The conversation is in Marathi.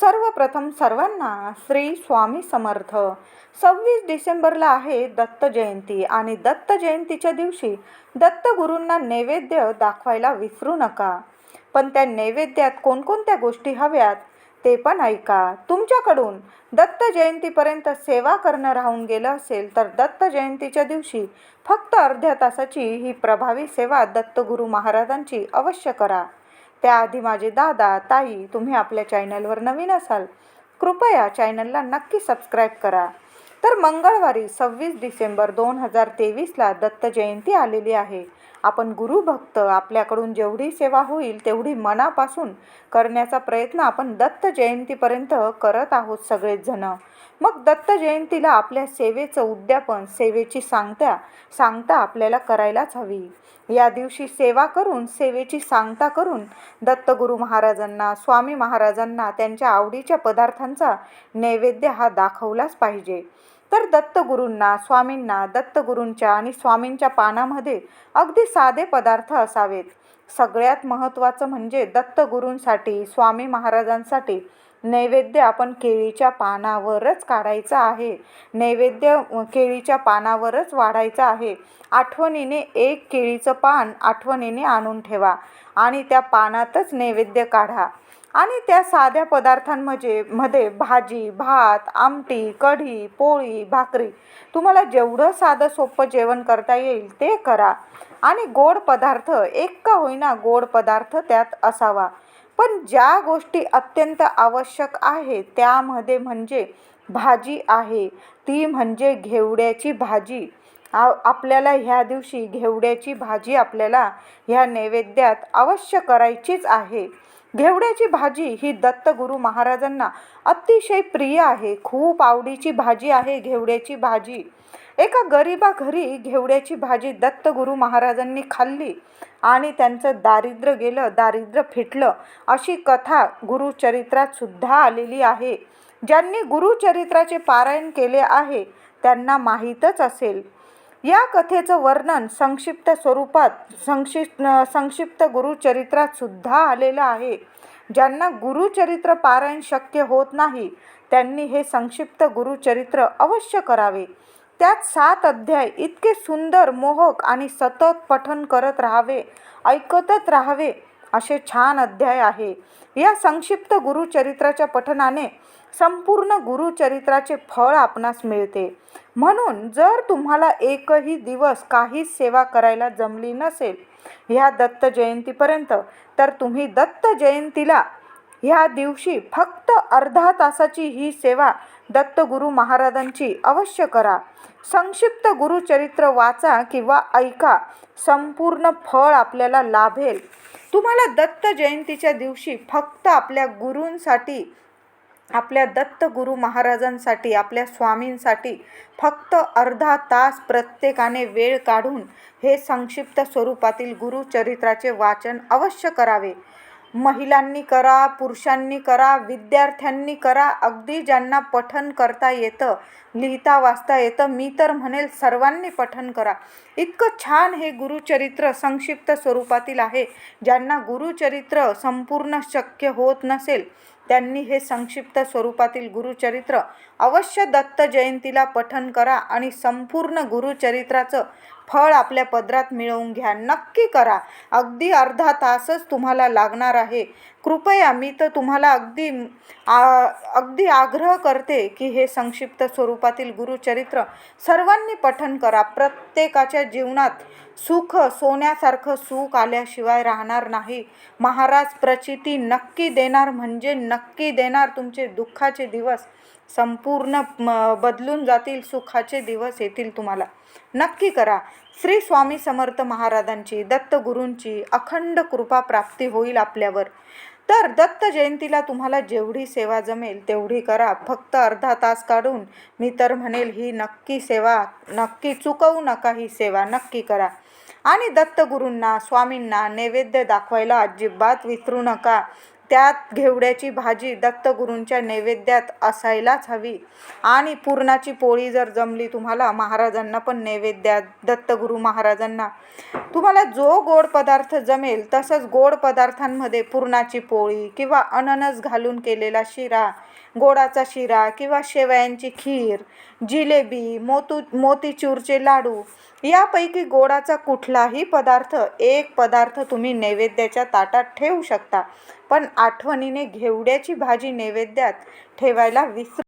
सर्वप्रथम सर्वांना श्री स्वामी समर्थ. सव्वीस डिसेंबरला आहे दत्त जयंती आणि दत्त जयंतीच्या दिवशी दत्तगुरूंना नैवेद्य दाखवायला विसरू नका. पण त्या नैवेद्यात कोणकोणत्या गोष्टी हव्यात ते पण ऐका. तुमच्याकडून दत्त जयंतीपर्यंत सेवा करणं राहून गेलं असेल तर दत्त जयंतीच्या दिवशी फक्त अर्ध्या तासाची ही प्रभावी सेवा दत्तगुरू महाराजांची अवश्य करा. त्याआधी माझे दादा ताई तुम्ही आपल्या चॅनलवर नवीन असाल कृपया चॅनलला नक्की सबस्क्राईब करा. तर मंगळवारी सव्वीस डिसेंबर दोन हजार तेवीसला दत्त जयंती आलेली आहे. आपण गुरुभक्त आपल्याकडून जेवढी सेवा होईल तेवढी मनापासून करण्याचा प्रयत्न आपण दत्त जयंतीपर्यंत करत आहोत सगळेचजणं मग दत्त जयंतीला आपल्या सेवेचं उद्यापन सेवेची सांगता सांगता आपल्याला करायलाच हवी. या दिवशी सेवा करून सेवेची सांगता करून दत्तगुरू महाराजांना स्वामी महाराजांना त्यांच्या आवडीच्या पदार्थांचा नैवेद्य हा दाखवलाच पाहिजे. तर दत्तगुरूंना स्वामींना दत्तगुरूंच्या आणि स्वामींच्या पानामध्ये अगदी साधे पदार्थ असावेत. सगळ्यात महत्त्वाचं म्हणजे दत्तगुरूंसाठी स्वामी महाराजांसाठी नैवेद्य आपण केळीच्या पानावरच काढायचं आहे. नैवेद्य केळीच्या पानावरच वाढायचं आहे. आठवणीने एक केळीचं पान आठवणीने आणून ठेवा आणि त्या पानातच नैवेद्य काढा. आणि त्या साध्या पदार्थांमध्ये मध्ये भाजी भात आमटी कढी पोळी भाकरी. तुम्हाला जेवढं साधं सोपं जेवण करता येईल ते करा. आणि गोड पदार्थ एक का होईना गोड पदार्थ त्यात असावा. पण ज्या गोष्टी अत्यंत आवश्यक आहे त्यामध्ये म्हणजे भाजी आहे. ती म्हणजे घेवड्याची भाजी. आ आपल्याला ह्या दिवशी घेवड्याची भाजी आपल्याला ह्या नैवेद्यात अवश्य करायचीच आहे. घेवड्याची भाजी ही दत्तगुरू महाराजांना अतिशय प्रिय आहे. खूप आवडीची भाजी आहे घेवड्याची भाजी. एका गरिबा घरी घेवड्याची भाजी दत्तगुरू महाराजांनी खाल्ली आणि त्यांचं दारिद्र्य गेलं दारिद्र्य फिटलं. अशी कथा गुरुचरित्रात सुद्धा आलेली आहे. ज्यांनी गुरुचरित्राचे पारायण केले आहे त्यांना माहीतच असेल. या कथेचं वर्णन संक्षिप्त स्वरूपात संक्षिप्त संक्षिप्त गुरुचरित्रात सुद्धा आलेलं आहे. ज्यांना गुरुचरित्र पारायण शक्य होत नाही त्यांनी हे संक्षिप्त गुरुचरित्र अवश्य करावे. त्यात सात अध्याय इतके सुंदर मोहक आणि सतत पठन करत राहावे ऐकतच राहावे असे छान अध्याय आहे. या संक्षिप्त गुरुचरित्राच्या पठनाने संपूर्ण गुरुचरित्राचे फळ आपणास मिळते. म्हणून जर तुम्हाला एकही दिवस काहीच सेवा करायला जमली नसेल ह्या दत्त जयंतीपर्यंत तर तुम्ही दत्त जयंतीला ह्या दिवशी फक्त अर्धा तासाची ही सेवा दत्तगुरू महाराजांची अवश्य करा. संक्षिप्त गुरुचरित्र वाचा किंवा ऐका. संपूर्ण फळ आपल्याला लाभेल. तुम्हाला दत्त जयंतीच्या दिवशी फक्त आपल्या गुरूंसाठी आपल्या दत्त गुरु महाराजांसाठी आपल्या स्वामींसाठी फक्त अर्धा तास प्रत्येकाने वेळ काढून हे संक्षिप्त स्वरूपातील गुरुचरित्राचे वाचन अवश्य करावे. महिलांनी करा पुरुषांनी करा विद्यार्थ्यांनी करा अगदी ज्यांना पठन करता येतं लिहिता वाचता येतं मी तर म्हणेल सर्वांनी पठन करा. इतकं छान हे गुरुचरित्र संक्षिप्त स्वरूपातील आहे. ज्यांना गुरुचरित्र संपूर्ण शक्य होत नसेल त्यांनी हे संक्षिप्त स्वरूपातील गुरुचरित्र अवश्य दत्त जयंतीला पठन करा आणि संपूर्ण गुरुचरित्राचं फळ आपल्या पदरात मिळवून घ्या. नक्की करा. अगदी अर्धा तासच तुम्हाला लागणार आहे. कृपया मी तर तुम्हाला अगदी आ अगदी आग्रह करते की हे संक्षिप्त स्वरूपातील गुरुचरित्र सर्वांनी पठन करा. प्रत्येकाच्या जीवनात सुख सोन्यासारखं सुख आल्याशिवाय राहणार नाही. महाराज प्रचिती नक्की देणार म्हणजे नक्की देणार तुमचे दुःखाचे दिवस. संपूर्ण म, बदलून जातील सुखाचे दिवस येतील तुम्हाला. नक्की करा. श्री स्वामी समर्थ महाराजांची दत्तगुरूंची अखंड कृपा प्राप्ती होईल आपल्यावर. तर दत्त जयंतीला तुम्हाला जेवढी सेवा जमेल तेवढी करा. फक्त अर्धा तास काढून मी तर म्हणेल ही नक्की सेवा नक्की चुकवू नका ही सेवा नक्की करा. आणि दत्तगुरूंना स्वामींना नैवेद्य दाखवायला अजिबात विसरू नका. त्यात घेवड्याची भाजी दत्तगुरूंच्या नैवेद्यात असायलाच हवी. आणि पुरणाची पोळी जर जमली तुम्हाला महाराजांना पण नैवेद्यात दत्तगुरू महाराजांना. तुम्हाला जो गोड पदार्थ जमेल तसंच गोड पदार्थांमध्ये पुरणाची पोळी किंवा अननस घालून केलेला शिरा गोडाचा शिरा किंवा शेवयांची खीर जिलेबी मोतू मोतीचूरचे लाडू यापैकी गोडाचा कुठलाही पदार्थ एक पदार्थ तुम्ही नैवेद्याच्या ताटात ठेवू शकता. पण आठवणीने घेवड्याची भाजी नैवेद्यात ठेवायला विसरू